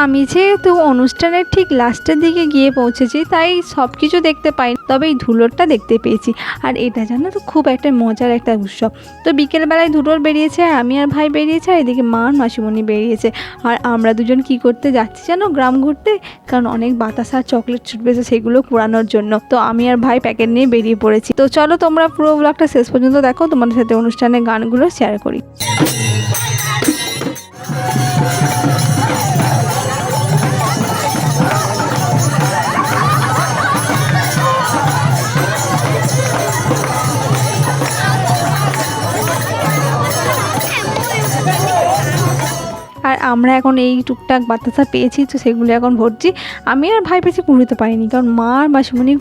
আমি যেহেতু অনুষ্ঠানের ঠিক লাস্টের দিকে গিয়ে পৌঁছেছি, তাই সব কিছু দেখতে পাই তবে এই ধুলোরটা দেখতে পেয়েছি। আর এটা জানো তো, খুব একটা মজার একটা উৎসব। তো বিকেলবেলায় ধুলোর বেরিয়েছে, আমি আর ভাই বেরিয়েছে, আর এদিকে মা আর মাসিমণি বেরিয়েছে। আর আমরা দুজন কি করতে যাচ্ছি জানো, গ্রাম ঘুরতে? কারণ অনেক বাতাস আর চকলেট ছুটবেছে সেগুলো কুড়ানোর জন্য। তো আমি আর ভাই প্যাকেট নিয়ে বেরিয়ে পড়েছি। তো চলো তোমরা পুরো ব্লগটা শেষ পর্যন্ত দেখো, তোমাদের সাথে অনুষ্ঠানের গানগুলো শেয়ার করি। আর আমরা এখন এই টুকটাক বাতাসা পেয়েছি, তো সেগুলো এখন ভরছি। আমি আর ভাই পেয়েছি কুড়িতে পারিনি, কারণ মা আর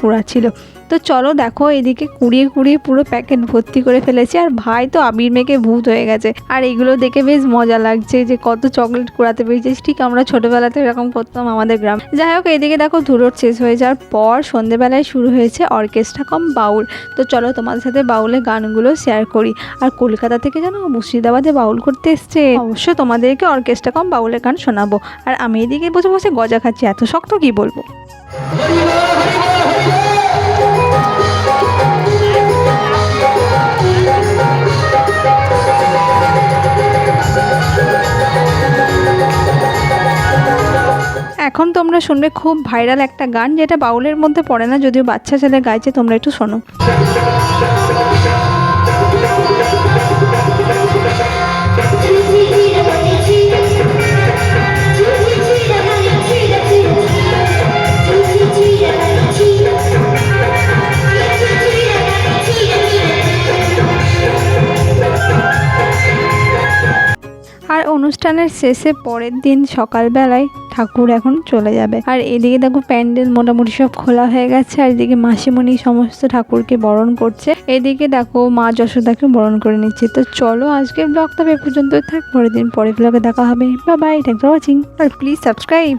কুড়াচ্ছিল তো চলো দেখো, এদিকে কুড়িয়ে কুড়িয়ে পুরো প্যাকেট ভর্তি করে ফেলেছি। আর ভাই তো আবির মেখে ভূত হয়ে গেছে। আর এগুলো দেখে বেশ মজা লাগছে যে কত চকলেট কুড়াতে পেরেছিস। ঠিক আমরা ছোটোবেলাতে এরকম করতাম আমাদের গ্রাম। যাই হোক, এদিকে দেখো ধুলোর শেষ হয়ে যাওয়ার পর সন্ধেবেলায় শুরু হয়েছে অর্কেস্ট্রা কম বাউল তো চলো তোমাদের সাথে বাউলের গানগুলো শেয়ার করি। আর কলকাতা থেকে যেন মুর্শিদাবাদে বাউল করতে এসছে, অবশ্য তোমাদেরকে অর্কেস্ট্রা কম বাউলের গান শোনাবো। আর আমি এদিকে বসে বসে গজা খাচ্ছি, এত শক্ত কি বলব? এখন তোমরা শুনবে খুব ভাইরাল একটা গান যেটা বাউলের মধ্যে পড়ে না, যদিও বাচ্চা ছেলে গাইছে, তোমরা একটু শোনো। আর অনুষ্ঠানের শেষে পরের দিন সকালবেলায় ঠাকুর এখন চলে যাবে। আর এদিকে দেখো প্যান্ডেল মোটামুটি সব খোলা হয়ে গেছে, আর এদিকে মাসিমণি সমস্ত ঠাকুরকে বরণ করছে। এদিকে দেখো মা যশোদাকে বরণ করে নিচ্ছে। তো চলো আজকের ব্লগটা এ পর্যন্তই থাক, পরের দিন পরের ব্লগে দেখা হবে। বা বাই থ্যাংক ফর ওয়াচিং আর প্লিজ সাবস্ক্রাইব